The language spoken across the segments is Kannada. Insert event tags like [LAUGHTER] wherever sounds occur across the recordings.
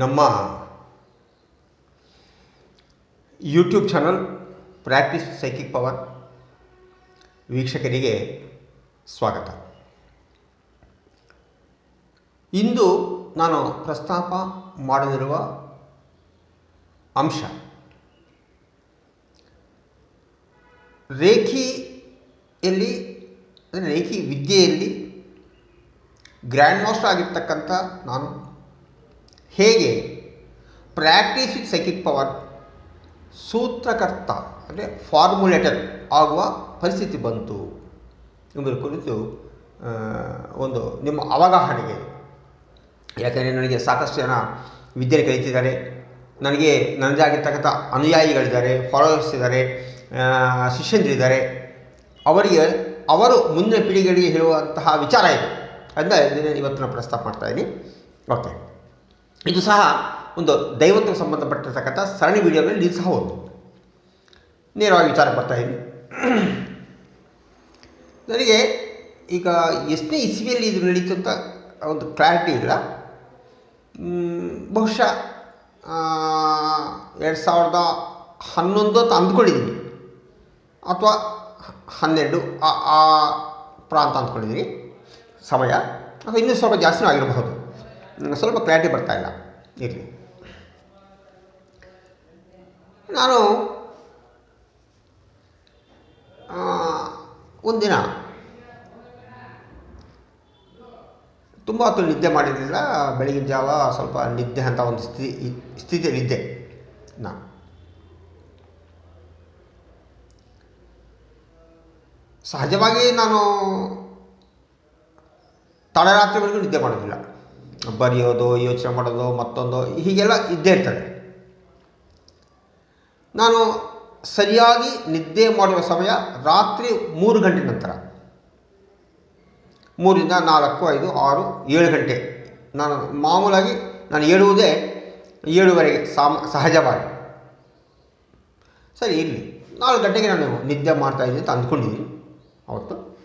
ನಮ್ಮ YouTube channel practice psychic power ವೀಕ್ಷಕರಿಗೆ ಸ್ವಾಗತ. ಇಂದು ನಾನು ಪ್ರಸ್ತಾಪ ಮಾಡಲಿರುವ ಅಂಶ, ರೇಖಿಯಲ್ಲಿ, ಅಂದರೆ ರೇಖಿ ವಿದ್ಯೆಯಲ್ಲಿ ಗ್ರ್ಯಾಂಡ್ ಮಾಸ್ಟರ್ ಆಗಿರ್ತಕ್ಕಂಥ ನಾನು ಹೇಗೆ? ಪ್ರಾಕ್ಟೀಸ್ ವಿತ್ ಸೈಕಿಕ್ ಪವರ್ ಸೂತ್ರಕರ್ತ, ಅಂದರೆ ಫಾರ್ಮುಲೇಟರ್ ಆಗುವ ಪರಿಸ್ಥಿತಿ ಬಂತು ಎಂಬುದರ ಕುರಿತು ಒಂದು ನಿಮ್ಮ ಅವಗಾಹನೆಗೆ. ಯಾಕೆಂದರೆ ನನಗೆ ಸಾಕಷ್ಟು ಜನ ವಿದ್ಯೆ ಕಲಿತಿದ್ದಾರೆ. ನನಗೆ ನನ್ನದೇ ಆಗಿರ್ತಕ್ಕಂಥ ಅನುಯಾಯಿಗಳಿದ್ದಾರೆ ಫಾಲೋವರ್ಸ್ ಇದ್ದಾರೆ ಶಿಷ್ಯಂದಿರು ಶಿಷ್ಯಂದಿರಿದ್ದಾರೆ. ಅವರಿಗೆ, ಅವರು ಮುಂದಿನ ಪೀಳಿಗೆಗಳಿಗೆ ಹೇಳುವಂತಹ ವಿಚಾರ ಇದೆ. ಅದನ್ನ ಇವತ್ತು ನಾನು ಪ್ರಸ್ತಾಪ ಮಾಡ್ತಾ ಇದ್ದೀನಿ ಓಕೆ. ಇದು ಸಹ ಒಂದು ದೈವತ್ವಕ್ಕೆ ಸಂಬಂಧಪಟ್ಟಿರ್ತಕ್ಕಂಥ ಸರಣಿ ವಿಡಿಯೋಗಳಲ್ಲಿ ಇದು ಸಹ ಒಂದು. ನೇರವಾಗಿ ವಿಚಾರ ಬರ್ತಾ ಇದ್ದೀನಿ. ನನಗೆ ಈಗ ಎಷ್ಟನೇ ಇಸ್ವಿಯಲ್ಲಿ ಇದು ನಡೀತು ಅಂತ ಒಂದು ಕ್ಲಾರಿಟಿ ಇಲ್ಲ. ಬಹುಶಃ ಎರಡು ಸಾವಿರದ ಹನ್ನೊಂದು ಅಂತ ಅಂದ್ಕೊಂಡಿದ್ದೀನಿ. ಅಥವಾ ಹನ್ನೆರಡು ಆ ಪ್ರಾಂತ ಅಂದ್ಕೊಂಡಿದ್ದೀನಿ. ಸಮಯ, ಅಥವಾ ಇನ್ನೂ ಸ್ವಲ್ಪ ಜಾಸ್ತಿನೂ ಆಗಿರಬಹುದು. ಸ್ವಲ್ಪ ಕ್ಲಾರಿಟಿ ಬರ್ತಾ ಇಲ್ಲ. ಇರಲಿ. ನಾನು ಒಂದಿನ ತುಂಬ ಹೊತ್ತು ನಿದ್ದೆ ಮಾಡಿರಲಿಲ್ಲ ಬೆಳಗಿನ ಜಾವ ಸ್ವಲ್ಪ ನಿದ್ದೆ ಅಂತ ಒಂದು ಸ್ಥಿತಿ ಸ್ಥಿತಿಯಲ್ಲಿದ್ದೆ ನಾನು ಸಹಜವಾಗಿ ನಾನು ತಡರಾತ್ರಿವರೆಗೂ ನಿದ್ದೆ ಮಾಡೋದಿಲ್ಲ. ಬರೆಯೋದು, ಯೋಚನೆ ಮಾಡೋದು, ಮತ್ತೊಂದು, ಹೀಗೆಲ್ಲ ಇದ್ದೇ ಇರ್ತದೆ. ನಾನು ಸರಿಯಾಗಿ ನಿದ್ದೆ ಮಾಡುವ ಸಮಯ ರಾತ್ರಿ ಮೂರು ಗಂಟೆ ನಂತರ. ಮೂರಿಂದ ನಾಲ್ಕು, ಐದು, ಆರು, ಏಳು ಗಂಟೆ. ನಾನು ಮಾಮೂಲಾಗಿ ನಾನು ಹೇಳುವುದೇ ಏಳುವರೆಗೆ ಸಾಮ, ಸಹಜವಾಗಿ. ಸರಿ, ಇರಲಿ. ನಾಲ್ಕು ಗಂಟೆಗೆ ನಾನು ನಿದ್ದೆ ಮಾಡ್ತಾಯಿದ್ದೀನಿ ಅಂತ ಅಂದ್ಕೊಂಡಿದ್ದೀನಿ. ಅವತ್ತು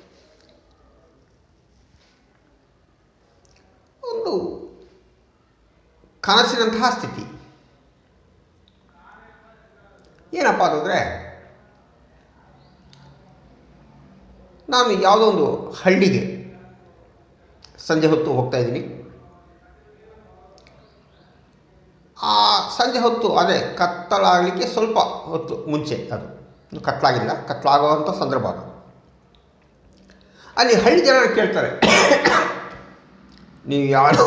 ಒಂದು ಕನಸಿನಂತಹ ಸ್ಥಿತಿ. ಏನಪ್ಪ ಅಂತಂದರೆ, ನಾನು ಯಾವುದೋ ಒಂದು ಹಳ್ಳಿಗೆ ಸಂಜೆ ಹೊತ್ತು ಹೋಗ್ತಾ ಇದ್ದೀನಿ. ಆ ಸಂಜೆ ಹೊತ್ತು, ಅದೇ ಕತ್ತಲಾಗಲಿಕ್ಕೆ ಸ್ವಲ್ಪ ಹೊತ್ತು ಮುಂಚೆ ಅದು. ಕತ್ತಲಾಗಿಲ್ಲ ಕತ್ತಲಾಗುವಂಥ ಸಂದರ್ಭ ಅಲ್ಲಿ ಹಳ್ಳಿ ಜನರು ಕೇಳ್ತಾರೆ ನೀವು ಯಾರು?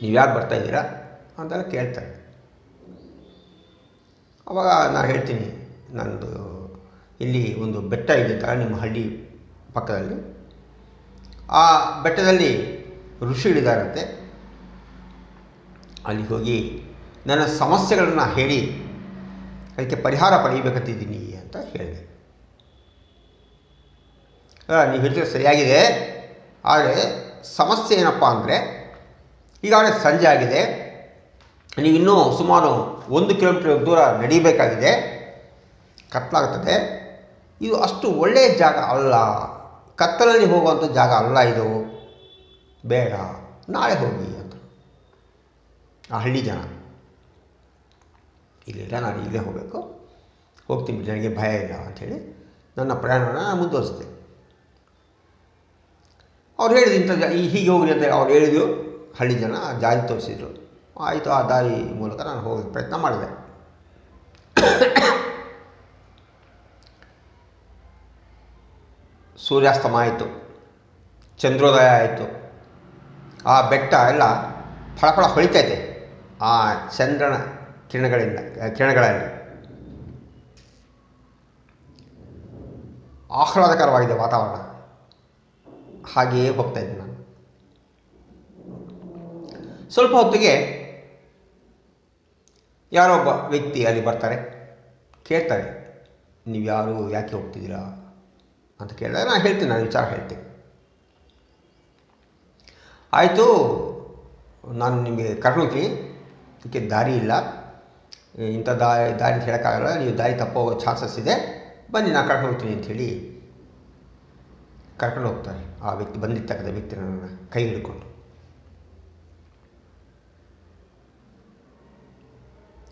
ನೀವು ಯಾರು ಬರ್ತಾ ಇದ್ದೀರಾ? ಅಂತೆಲ್ಲ ಕೇಳ್ತಾರೆ ಅವಾಗ ನಾನು ಹೇಳ್ತೀನಿ, ನಂದು ಇಲ್ಲಿ ಒಂದು ಬೆಟ್ಟ ಇದೆ ಥರ ನಿಮ್ಮ ಹಳ್ಳಿ ಪಕ್ಕದಲ್ಲಿ. ಆ ಬೆಟ್ಟದಲ್ಲಿ ಋಷಿಗಳಿದ್ದಾರಂತೆ ಅಲ್ಲಿ ಹೋಗಿ ನನ್ನ ಸಮಸ್ಯೆಗಳನ್ನು ಹೇಳಿ, ಅದಕ್ಕೆ ಪರಿಹಾರ ಪಡೆಯಬೇಕಂತಿದ್ದೀನಿ ಅಂತ ಹೇಳಿದೆ. ನೀವು ಹೇಳ್ತೀರ ಸರಿಯಾಗಿದೆ, ಆದರೆ ಸಮಸ್ಯೆ ಏನಪ್ಪ ಅಂದರೆ, ಈಗಾಗಲೇ ಸಂಜೆ ಆಗಿದೆ. ನೀವು ಇನ್ನೂ ಸುಮಾರು ಒಂದು ಕಿಲೋಮೀಟರ್ ದೂರ ನಡೀಬೇಕಾಗಿದೆ. ಕತ್ತಲಾಗ್ತದೆ. ಇದು ಅಷ್ಟು ಒಳ್ಳೆಯ ಜಾಗ ಅಲ್ಲ. ಕತ್ತಲಲ್ಲಿ ಹೋಗುವಂಥ ಜಾಗ ಅಲ್ಲ ಇದು. ಬೇಡ. ನಾಳೆ ಹೋಗಿ ಅಂತ. ಆ ಹಳ್ಳಿ ಜನ. ಇಲ್ಲಿಲ್ಲ ನಾನು ಇಲ್ಲೇ ಹೋಗಬೇಕು. ಹೋಗ್ತೀನಿ ನನಗೆ ಭಯ ಇಲ್ಲ ಅಂಥೇಳಿ ನನ್ನ ಪ್ರಯಾಣವನ್ನು ನಾನು ಮುಂದುವರಿಸಿದೆ ಅವ್ರು ಹೇಳಿದ ಇಂಥ ಈ ಹೀಗೆ ಹೋಗ್ರಿ ಅಂತ ಅವ್ರು ಹೇಳಿದ್ರು. ಹಳ್ಳಿ ಜನ ದಾರಿ ತೋರಿಸಿದ್ರು. ಆಯಿತು, ಆ ದಾರಿ ಮೂಲಕ ನಾನು ಹೋಗೋಕ್ಕೆ ಪ್ರಯತ್ನ ಮಾಡಿದೆ. ಸೂರ್ಯಾಸ್ತಮ ಆಯಿತು. ಚಂದ್ರೋದಯ ಆಯಿತು. ಆ ಬೆಟ್ಟ ಎಲ್ಲ ಫಳಫಳ ಹೊಳಿತೈತೆ ಆ ಚಂದ್ರನ ಕಿರಣಗಳಿಂದ, ಕಿರಣಗಳಲ್ಲಿ. ಆಹ್ಲಾದಕರವಾಗಿದೆ ವಾತಾವರಣ. ಹಾಗೆಯೇ ಹೋಗ್ತಾ ಇದ್ದೆ ನಾನು. ಸ್ವಲ್ಪ ಹೊತ್ತಿಗೆ ಯಾರೋ ಒಬ್ಬ ವ್ಯಕ್ತಿ ಅಲ್ಲಿ ಬರ್ತಾರೆ. ಕೇಳ್ತಾರೆ, ನೀವು ಯಾರು, ಯಾಕೆ ಹೋಗ್ತಿದ್ದೀರಾ? ಅಂತ ಕೇಳಿದಾಗ ನಾನು ಹೇಳ್ತೀನಿ, ನಾನು ವಿಚಾರ ಹೇಳ್ತೀನಿ. ಆಯಿತು, ನಾನು ನಿಮಗೆ ಕರ್ಕೊಂಡು ಹೋಗ್ತೀನಿ. ಇದಕ್ಕೆ ದಾರಿ ಇಲ್ಲ. ಇಂಥ ದಾರಿ ದಾರಿ ಅಂತ ಹೇಳೋಕ್ಕಾಗಲ್ಲ. ನೀವು ದಾರಿ ತಪ್ಪೋ ಚಾನ್ಸಸ್ ಇದೆ. ಬನ್ನಿ ನಾನು ಕರ್ಕೊಂಡು ಹೋಗ್ತೀನಿ ಅಂಥೇಳಿ ಕರ್ಕೊಂಡು ಹೋಗ್ತಾರೆ ಆ ವ್ಯಕ್ತಿ ಬಂದಿರ್ತಕ್ಕಂಥ ವ್ಯಕ್ತಿ ನನ್ನ ಕೈ ಹಿಡ್ಕೊಂಡು.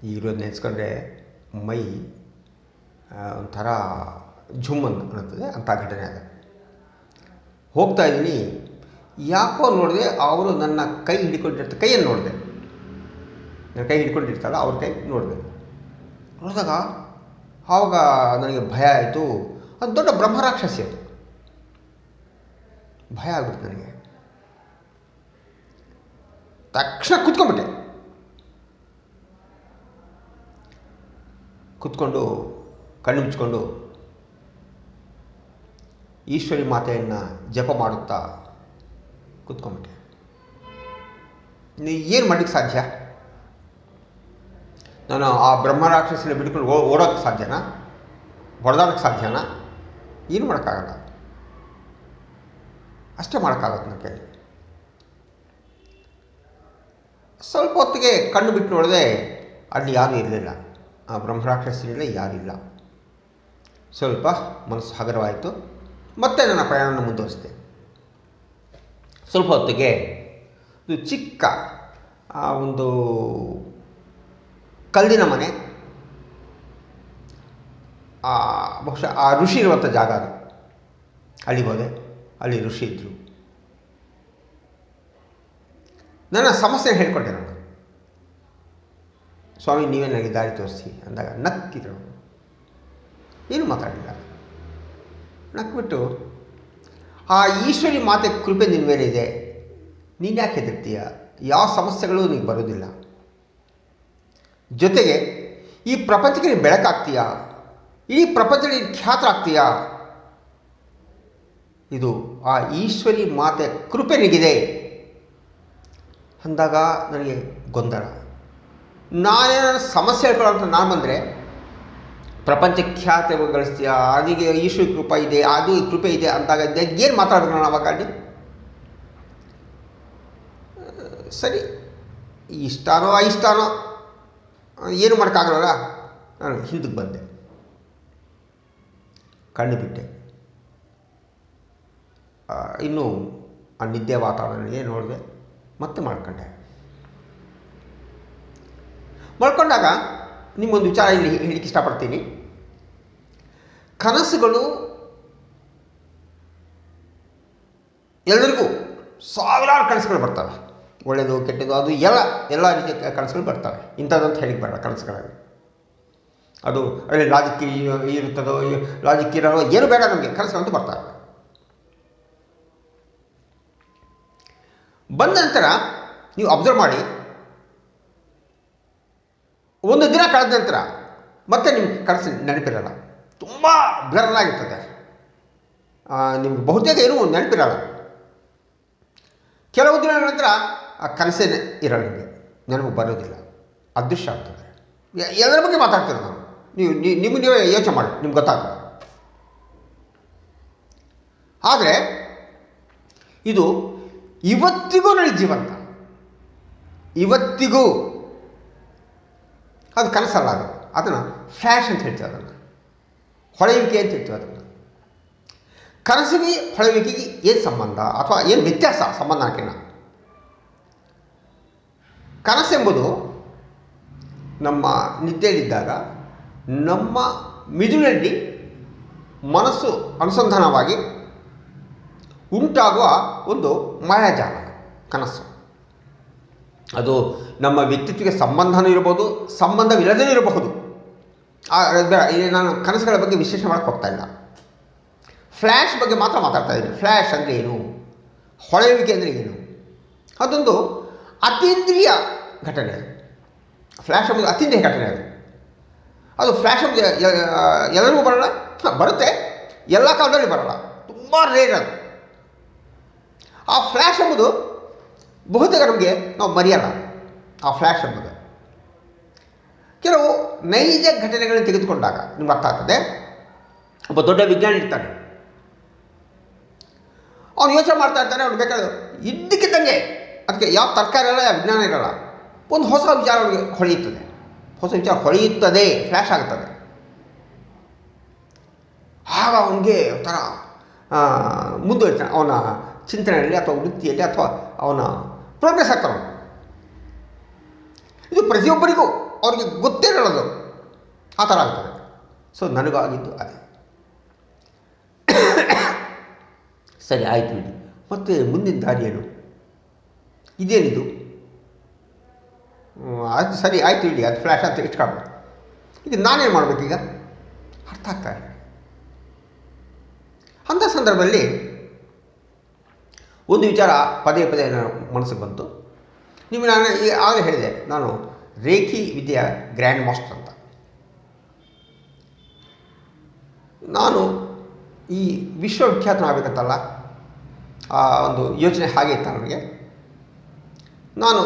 ಈಗಿರೋದು ನೆನೆಸ್ಕೊಂಡ್ರೆ ಮೈ ಒಂಥರ ಝುಮ್ ಅಂತ ಅನ್ನುತ್ತದೆ ಅಂಥ ಘಟನೆ ಅದು. ಹೋಗ್ತಾ ಇದ್ದೀನಿ, ಯಾಕೋ ನೋಡಿದೆ ಅವರು ನನ್ನ ಕೈ ಹಿಡ್ಕೊಂಡಿರ್ತ, ಕೈಯನ್ನು ನೋಡಿದೆ. ನನ್ನ ಕೈ ಹಿಡ್ಕೊಂಡಿರ್ತಾರಲ್ಲ, ಅವ್ರ ಕೈ ನೋಡಿದೆ. ನೋಡಿದಾಗ ಆವಾಗ ನನಗೆ ಭಯ ಆಯಿತು. ಅದು ದೊಡ್ಡ ಬ್ರಹ್ಮರಾಕ್ಷಸಿ ಅದು. ಭಯ ಆಗ್ಬಿಡ್ತು ನನಗೆ. ತಕ್ಷಣ ಕುತ್ಕೊಂಡ್ಬಿಟ್ಟೆ. ಕುತ್ಕೊಂಡು ಕಣ್ಣು ಮುಚ್ಕೊಂಡು ಈಶ್ವರಿ ಮಾತೆಯನ್ನು ಜಪ ಮಾಡುತ್ತಾ ಕುತ್ಕೊಂಡ್ಬಿಟ್ಟೆ. ನೀ ಏನು ಮಾಡಲಿಕ್ಕೆ ಸಾಧ್ಯ? ನಾನು ಆ ಬ್ರಹ್ಮರಾಕ್ಷಸನ ಬಿಟ್ಕೊಂಡು ಓ ಓಡೋಕ್ಕೆ ಸಾಧ್ಯನಾ? ಹೊಡೆದಾಡೋಕ್ಕೆ ಸಾಧ್ಯನಾ? ಏನು ಮಾಡೋಕ್ಕಾಗಲ್ಲ. ಅಷ್ಟೇ ಮಾಡೋಕ್ಕಾಗತ್ತೆ ನನ್ನ ಸ್ವಲ್ಪ ಹೊತ್ತಿಗೆ ಕಣ್ಣು ಬಿಟ್ಟು ನೋಡಿದೆ ಅಲ್ಲಿ ಯಾರೂ ಇರಲಿಲ್ಲ. ಆ ಬ್ರಹ್ಮರಾಕ್ಷಸನಿಲ್ಲ ಯಾರಿಲ್ಲ ಸ್ವಲ್ಪ ಮನಸ್ಸು ಹಗರವಾಯಿತು. ಮತ್ತೆ ನನ್ನ ಪ್ರಯಾಣವನ್ನು ಮುಂದುವರಿಸಿದೆ. ಸ್ವಲ್ಪ ಹೊತ್ತಿಗೆ ಇದು ಚಿಕ್ಕ, ಆ, ಒಂದು ಕಲ್ಲಿನ ಮನೆ ಬಹುಶಃ ಆ ಋಷಿ ಇರುವಂಥ ಜಾಗ ಅದು. ಅಲ್ಲಿಗೆ ಹೋದೆ. ಅಲ್ಲಿ ಋಷಿ ಇದ್ದರು ನನ್ನ ಸಮಸ್ಯೆ ಹೇಳ್ಕೊಂಡೆ ನಾನು. ಸ್ವಾಮಿ, ನೀವೇ ನನಗೆ ದಾರಿ ತೋರಿಸಿ ಅಂದಾಗ ನಕ್ಕಿದ್ರು. ಏನು ಮಾತಾಡಲಿಲ್ಲ. ನಕ್ಬಿಟ್ಟು, ಆ ಈಶ್ವರಿ ಮಾತೆ ಕೃಪೆ ನಿನ್ನ ಮೇಲೆ ಇದೆ. ನೀನು ಯಾಕೆ ಹೆದರ್ತೀಯ? ಯಾವ ಸಮಸ್ಯೆಗಳು ನಿನಗೆ ಬರೋದಿಲ್ಲ. ಜೊತೆಗೆ, ಈ ಪ್ರಪಂಚಕ್ಕೆ ನೀನು ಬೆಳಕಾಗ್ತೀಯಾ? ಇಡೀ ಪ್ರಪಂಚದಲ್ಲಿ ಖ್ಯಾತರಾಗ್ತೀಯಾ? ಇದು ಆ ಈಶ್ವರಿ ಮಾತೆ ಕೃಪೆ ನಿಗಿದೆ ಅಂದಾಗ ನನಗೆ ಗೊಂದಲ. ನಾನೇನಾದ್ರು ಸಮಸ್ಯೆ ಹೇಳ್ಕೊಳ್ಳೋ ನಾನು ಬಂದರೆ, ಪ್ರಪಂಚ ಖ್ಯಾತಿ ಗಳಿಸ್ತೀಯ? ಅದಕ್ಕೆ ಈಶ್ವರಿ ಕೃಪೆ ಇದೆ, ಅದು ಕೃಪೆ ಇದೆ ಅಂದಾಗ ಏನು ಮಾತಾಡಬೇಕು ನಾನು ಅವಾಗ ಅಲ್ಲಿ? ಸರಿ, ಇಷ್ಟಾನೋ ಇಷ್ಟಾನೋ, ಏನು ಮಾಡೋಕ್ಕಾಗಲ್ಲ ನಾನು ಹಿಂದಕ್ಕೆ ಬಂದೆ. ಕಣ್ಣು ಬಿಟ್ಟೆ. ಇನ್ನು ಆ ನಿದ್ದೆ ವಾತಾವರಣ ನೋಡಿದೆ, ಮತ್ತೆ ಮಾಡ್ಕೊಂಡೆ. ಮಾಡ್ಕೊಂಡಾಗ ನಿಮ್ಮೊಂದು ವಿಚಾರ ಇಲ್ಲಿ ಹೇಳಿಕ್ಕೆ ಇಷ್ಟಪಡ್ತೀನಿ. ಕನಸುಗಳು ಎಲ್ಲರಿಗೂ ಸಾವಿರಾರು ಕನಸುಗಳು ಬರ್ತವೆ. ಒಳ್ಳೆಯದು ಕೆಟ್ಟದ್ದು ಅದು ಎಲ್ಲ ಎಲ್ಲ ರೀತಿಯ ಕನಸುಗಳು ಬರ್ತವೆ. ಇಂಥದ್ದಂತ ಹೇಳಿಕ್ಕೆ ಬರಲ್ಲ ಕನಸುಗಳಲ್ಲಿ ಅದು ಅಲ್ಲಿ ಲಾಜಿಕ್ ಇರುತ್ತದೋ ಲಾಜಿಕ್ ಇರೋ ಏನು ಬೇಡ ನಮಗೆ, ಕನಸುಗಳಂತೂ ಬರ್ತವೆ. ಬಂದ ನಂತರ ನೀವು ಅಬ್ಸರ್ವ್ ಮಾಡಿ. ಒಂದು ದಿನ ಕಳೆದ ನಂತರ ಮತ್ತೆ ನಿಮ್ಗೆ ಕನಸು ನೆನಪಿರಲ್ಲ. ತುಂಬ ಬ್ಲರ್ನಾಗಿರ್ತದೆ. ನಿಮ್ಗೆ ಬಹುತೇಕ ಏನೂ ನೆನಪಿರಲ್ಲ. ಕೆಲವು ದಿನಗಳ ನಂತರ ಆ ಕನಸೇ ಇರಲ್ಲ ನಿಮಗೆ. ನೆನಪು ಬರೋದಿಲ್ಲ. ಅದೃಶ್ಯ ಆಗ್ತದೆ. ಎಲ್ಲರ ಬಗ್ಗೆ ಮಾತಾಡ್ತೀರ ನಾವು? ನೀವು ನಿಮ್ಗೆ ನೀವೇ ಯೋಚನೆ ಮಾಡಿ. ನಿಮ್ಗೆ ಗೊತ್ತಾಗ್ತದೆ. ಆದರೆ ಇದು ಇವತ್ತಿಗೂ ಜೀವಂತ. ಇವತ್ತಿಗೂ ಅದು ಕನಸಲ್ಲ ಅದು. ಅದನ್ನು ಫ್ಯಾಷನ್ ಅಂತ ಹೇಳ್ತೀವಿ ಅದನ್ನು. ಹೊಳೆಯುವಿಕೆ ಅಂತ ಹೇಳ್ತೀವಿ ಅದನ್ನು. ಕನಸಿಗೆ ಹೊಳೆಯುವಿಕೆಗೆ ಏನು ಸಂಬಂಧ ಅಥವಾ ಏನು ವ್ಯತ್ಯಾಸ ಸಂಬಂಧಕ್ಕಿನ್ನ ಕನಸೆಂಬುದು ನಮ್ಮ ನಿದ್ದೆಯಲ್ಲಿದ್ದಾಗ ನಮ್ಮ ಮಿದುಳಲ್ಲಿ ಮನಸ್ಸು ಅನುಸಂಧಾನವಾಗಿ ಉಂಟಾಗುವ ಒಂದು ಮಾಯಾಜಾಲ ಕನಸು. ಅದು ನಮ್ಮ ವ್ಯಕ್ತಿತ್ವಕ್ಕೆ ಸಂಬಂಧನೂ ಇರಬಹುದು. ಸಂಬಂಧವಿಲ್ಲದೇ ಇರಬಹುದು ನಾನು ಕನಸುಗಳ ಬಗ್ಗೆ ವಿಶೇಷ ಮಾಡಕ್ಕೆ ಹೋಗ್ತಾ ಇಲ್ಲ. ಫ್ಲ್ಯಾಶ್ ಬಗ್ಗೆ ಮಾತ್ರ ಮಾತಾಡ್ತಾ ಇದ್ದೀನಿ. ಫ್ಲ್ಯಾಶ್ ಅಂದರೆ ಏನು? ಹೊಳೆಯುವಿಕೆ ಅಂದರೆ ಏನು? ಅದೊಂದು ಅತೀಂದ್ರಿಯ ಘಟನೆ ಅದು. ಫ್ಲ್ಯಾಶ್ ಎಂಬುದು ಅತೀಂದ್ರಿಯ ಘಟನೆ ಅದು. ಅದು ಫ್ಲ್ಯಾಶ್ ಎಲ್ಲರಿಗೂ ಬರಲ್ಲ ಬರುತ್ತೆ, ಎಲ್ಲ ಕಾಲದಲ್ಲಿ ಬರಲ್ಲ. ತುಂಬ ರೇರ್ ಅದು. ಆ ಫ್ಲ್ಯಾಶ್ ಎಂಬುದು ಬಹುತೇಕ ನಮಗೆ ನಾವು ಮರೆಯಲ್ಲ. ಆ ಫ್ಲ್ಯಾಶ್ ಎಂಬುದು. ಕೆಲವು ನೈಜ ಘಟನೆಗಳನ್ನು ತೆಗೆದುಕೊಂಡಾಗ ನಿಮ್ಗೆ ಅರ್ಥ ಆಗ್ತದೆ. ಒಬ್ಬ ದೊಡ್ಡ ವಿಜ್ಞಾನಿ ಇರ್ತಾನೆ. ಅವನು ಯೋಚನೆ ಮಾಡ್ತಾ ಇರ್ತಾನೆ ಅವ್ನು ಬೇಕಾದ್ರೆ ಇದ್ದಕ್ಕಿದ್ದಂಗೆ ಅದಕ್ಕೆ ಯಾವ ತರಕಾರಿ ಇರಲ್ಲ ಯಾವ ವಿಜ್ಞಾನ ಇರಲ್ಲ. ಒಂದು ಹೊಸ ವಿಚಾರ ಅವನಿಗೆ ಹೊಳೆಯುತ್ತದೆ. ಹೊಸ ವಿಚಾರ ಹೊಳೆಯುತ್ತದೆ ಫ್ಲ್ಯಾಶ್ ಆಗುತ್ತದೆ. ಆಗ ಅವನಿಗೆ ಒಂಥರ ಮುಂದುವರಿತಾನೆ ಅವನ ಚಿಂತನೆಯಲ್ಲಿ ಅಥವಾ ವೃತ್ತಿಯಲ್ಲಿ ಅಥವಾ ಅವನ ಪ್ರೋಗ್ರೆಸ್ ಆಗ್ತಾನೆ. ಇದು ಪ್ರತಿಯೊಬ್ಬರಿಗೂ ಅವರಿಗೆ ಗೊತ್ತೇ ಇರೋದು ಆ ಥರ ಆಗ್ತದೆ. ಸೊ ನನಗಾಗಿದ್ದು ಅದೇ. [COUGHS] ಸರಿ, ಆಯಿತು ಬಿಡಿ. ಮತ್ತು ಮುಂದಿನ ದಾರಿ ಏನು? ಇದೇನಿದು? ಅದು ಸರಿ, ಆಯಿತು ಇಡಿ ಅದು ಫ್ಲ್ಯಾಶ್ ಅಂತ ಇಟ್ಕೊಂಡು ಈಗ ನಾನೇನು ಮಾಡಬೇಕೀಗ? ಅರ್ಥ ಆಗ್ತಾ ಇಲ್ಲ. ಅಂಥ ಸಂದರ್ಭದಲ್ಲಿ ಒಂದು ವಿಚಾರ ಪದೇ ಪದೇ ನನ್ನ ಮನಸ್ಸಿಗೆ ಬಂತು. ನಿಮಗೆ ನಾನು ಆಗಲೇ ಹೇಳಿದೆ, ನಾನು ರೇಖಿ ವಿದ್ಯೆಯ ಗ್ರ್ಯಾಂಡ್ ಮಾಸ್ಟರ್ ಅಂತ. ನಾನು ಈ ವಿಶ್ವವಿಖ್ಯಾತನಾಗಬೇಕಂತಲ್ಲ ಆ ಒಂದು ಯೋಚನೆ ಹಾಗೆ ಇತ್ತು ನನಗೆ. ನಾನು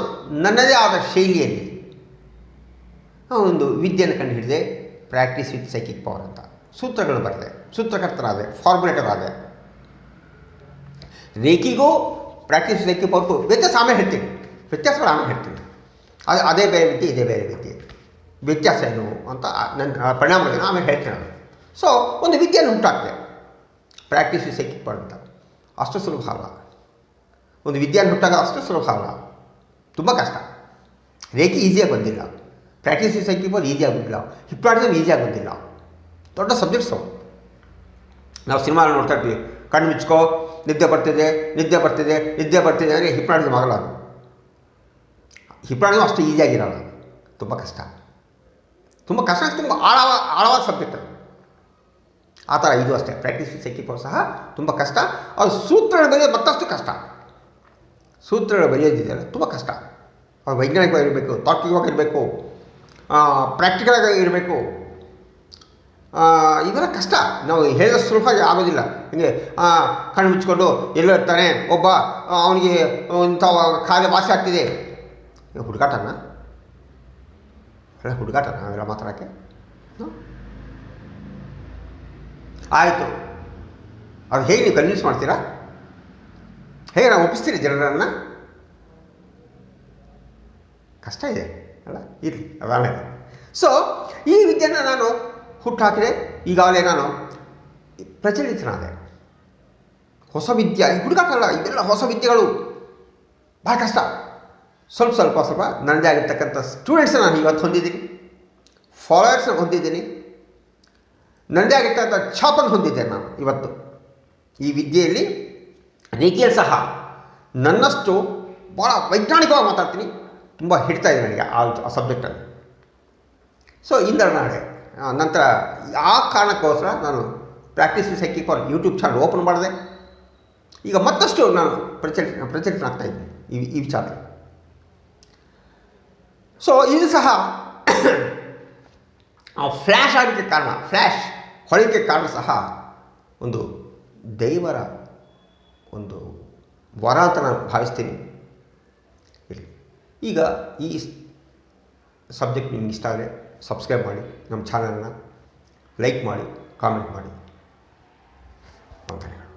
ನನ್ನದೇ ಆದ ಶೈಲಿಯಲ್ಲಿ ಒಂದು ವಿದ್ಯೆಯನ್ನು ಕಂಡು ಹಿಡಿದೆ ಪ್ರಾಕ್ಟೀಸ್ ವಿತ್ ಸೈಕಿಕ್ ಪವರ್ ಅಂತ. ಸೂತ್ರಗಳು ಬರೆದೆ ಸೂತ್ರಕರ್ತನಾದೆ ಫಾರ್ಮುಲೇಟರ್ ಆದೆ. ರೇಖಿಗೂ ಪ್ರಾಕ್ಟೀಸ್ ರೇಖಿ ಪವರ್ಗೂ ವ್ಯತ್ಯಾಸ ಆಮೇಲೆ ಹೇಳ್ತೀನಿ. ವ್ಯತ್ಯಾಸಗಳು ಆಮೇಲೆ ಹೇಳ್ತೀನಿ. ಅದು, ಅದೇ ಬೇರೆ ವ್ಯಕ್ತಿ ಇದೇ ಬೇರೆ ರೀತಿ. ವ್ಯತ್ಯಾಸ ಏನು ಅಂತ ನನ್ನ ಪರಿಣಾಮಗಳನ್ನು ಆಮೇಲೆ ಹೇಳ್ತೀನಿ ನಾನು. ಸೊ ಒಂದು ವಿದ್ಯೆಯನ್ನು ಹುಟ್ಟಾಕಿದೆ ಪ್ರಾಕ್ಟೀಸ್ ಇಸ್ ಪವರ್ ಅಂತ. ಅಷ್ಟು ಸುಲಭ ಅಲ್ಲ. ಒಂದು ವಿದ್ಯೆಯನ್ನು ಹುಟ್ಟಾಗ ಅಷ್ಟು ಸುಲಭ ಅಲ್ಲ. ತುಂಬ ಕಷ್ಟ. ರೇಖೆ ಈಸಿಯಾಗಿ ಬಂದಿಲ್ಲ. ಪ್ರಾಕ್ಟೀಸ್ ಸೈಕಿಂಗ್ ಬೋದು ಈಸಿಯಾಗಿ ಬಂದಿಲ್ಲ. ಹಿಪ್ನಾಟಿಸಮ್ ಈಸಿಯಾಗಿ ಬಂದಿಲ್ಲ. ದೊಡ್ಡ ಸಬ್ಜೆಕ್ಟ್ಸ್ ನಾವು ಸಿನಿಮಾ ನೋಡ್ತಾ ಇರ್ತೀವಿ. ಕಣ್ಣು ಮುಚ್ಕೋ ನಿದ್ದೆ ಬರ್ತಿದೆ ನಿದ್ದೆ ಬರ್ತಿದೆ ನಿದ್ದೆ ಬರ್ತಿದೆ ಅಂದರೆ ಹಿಪ್ನಾಟಿಸಮ್ ಆಗಲ್ಲ ಅದು ಹಿಪ್ನಾಟಿಸಮ್ ಅಷ್ಟು ಈಸಿಯಾಗಿರಲ್ಲ ತುಂಬ ಕಷ್ಟ. ತುಂಬ ಕಷ್ಟ ತುಂಬ ಆಳವ, ಆಳವಾದ ಸಬ್ಜೆಕ್ಟ್ ಆ ಥರ ಇದು ಅಷ್ಟೇ. ಪ್ರಾಕ್ಟೀಸ್ ಸೈಕಿಂಗ್ ಸಹ ತುಂಬ ಕಷ್ಟ. ಅದು ಸೂತ್ರಗಳು ಬರೆಯೋದು ಮತ್ತಷ್ಟು ಕಷ್ಟ. ಸೂತ್ರಗಳು ಬರೆಯೋದಿದೆಯಲ್ಲ ತುಂಬ ಕಷ್ಟ. ಅದು ವೈಜ್ಞಾನಿಕವಾಗಿರಬೇಕು ತಾರ್ಕಿಕವಾಗಿರಬೇಕು ಪ್ರಾಕ್ಟಿಕಲಾಗಿ ಇರಬೇಕು. ಇವೆಲ್ಲ ಕಷ್ಟ. ನಾವು ಹೇಳಿದ ಸುಲಭ ಆಗೋದಿಲ್ಲ. ಹಿಂಗೆ ಕಣ್ಣು ಮುಚ್ಕೊಂಡು ಎಲ್ಲೋ ಇರ್ತಾನೆ, ಒಬ್ಬ, ಅವನಿಗೆ ಇಂಥ ಕಾಯಿಲೆ ವಾಸಿ ಆಗ್ತಿದೆ. ಹುಡುಗಾಟನ? ಅಲ್ಲ, ಹುಡುಗಾಟನ? ಅವೆಲ್ಲ ಮಾತಾಡೋಕ್ಕೆ? ಆಯಿತು. ಅದು ಹೇಗೆ ನೀವು ಕನ್ವಿನ್ಸ್ ಮಾಡ್ತೀರಾ? ಹೇಗೆ ನಾವು ಒಪ್ಪಿಸ್ತೀರಿ ಜನರನ್ನು? ಕಷ್ಟ ಇದೆ. ಅಲ್ಲ, ಇರಲಿ ಅದಾಮೇಲೆ ಸೊ ಈ ವಿದ್ಯೆನ ನಾನು ಹುಟ್ಟಾಕಿದೆ ಈಗಾಗಲೇ ನಾನು ಪ್ರಚಲಿತನಾದೆ. ಹೊಸ ವಿದ್ಯೆ ಈ ಅಲ್ಲ ಇವೆಲ್ಲ ಹೊಸ ವಿದ್ಯೆಗಳು. ಭಾಳ ಕಷ್ಟ. ಸ್ವಲ್ಪ ಸ್ವಲ್ಪ ಸ್ವಲ್ಪ ನನ್ನದೇ ಆಗಿರ್ತಕ್ಕಂಥ ಸ್ಟೂಡೆಂಟ್ಸ್ ನಾನು ಇವತ್ತು ಹೊಂದಿದ್ದೀನಿ. ಫಾಲೋವರ್ಸ್ನ ಹೊಂದಿದ್ದೀನಿ. ನನ್ನದೇ ಆಗಿರ್ತಕ್ಕಂಥ ಛಾಪನ್ನು ಹೊಂದಿದ್ದೇನೆ ನಾನು ಇವತ್ತು. ಈ ವಿದ್ಯೆಯಲ್ಲಿ ರೀತಿಯಲ್ಲಿ ಸಹ ನನ್ನಷ್ಟು ಭಾಳ ವೈಜ್ಞಾನಿಕವಾಗಿ ಮಾತಾಡ್ತೀನಿ. ತುಂಬ ಹಿಡ್ತಾ ಇದೆ ನನಗೆ ಆ ಆ ಸಬ್ಜೆಕ್ಟಲ್ಲಿ ಸೊ ಇಂದ ನಾಳೆ ಆ, ನಂತರ ಆ ಕಾರಣಕ್ಕೋಸ್ಕರ ನಾನು practice psychic for YouTube channel open ಮಾಡಿದೆ. ಈಗ ಮತ್ತಷ್ಟು ನಾನು ಪ್ರಚಲಿತ ಪ್ರಚಲಿತನಾಗ್ತಾ ಇದ್ದೀನಿ ಈ ಈ ವಿಚಾರ ಸೊ ಇದು ಸಹ ಫ್ಲ್ಯಾಶ್ ಆಗಲಿಕ್ಕೆ ಕಾರಣ ಫ್ಲ್ಯಾಶ್ ಹೊಳಿಕೆ ಕಾರಣ ಸಹ ಒಂದು ದೈವರ ಒಂದು ವರ ಅಂತ ನಾನು ಭಾವಿಸ್ತೀನಿ ಈಗ ಈ ಸಬ್ಜೆಕ್ಟ್ ನಿಮ್ಗೆ ಇಷ್ಟ ಆದರೆ ಸಬ್ಸ್ಕ್ರೈಬ್ ಮಾಡಿ ನಮ್ಮ ಚಾನಲನ್ನ ಲೈಕ್ ಮಾಡಿ ಕಾಮೆಂಟ್ ಮಾಡಿ. ವಂದನೆಗಳು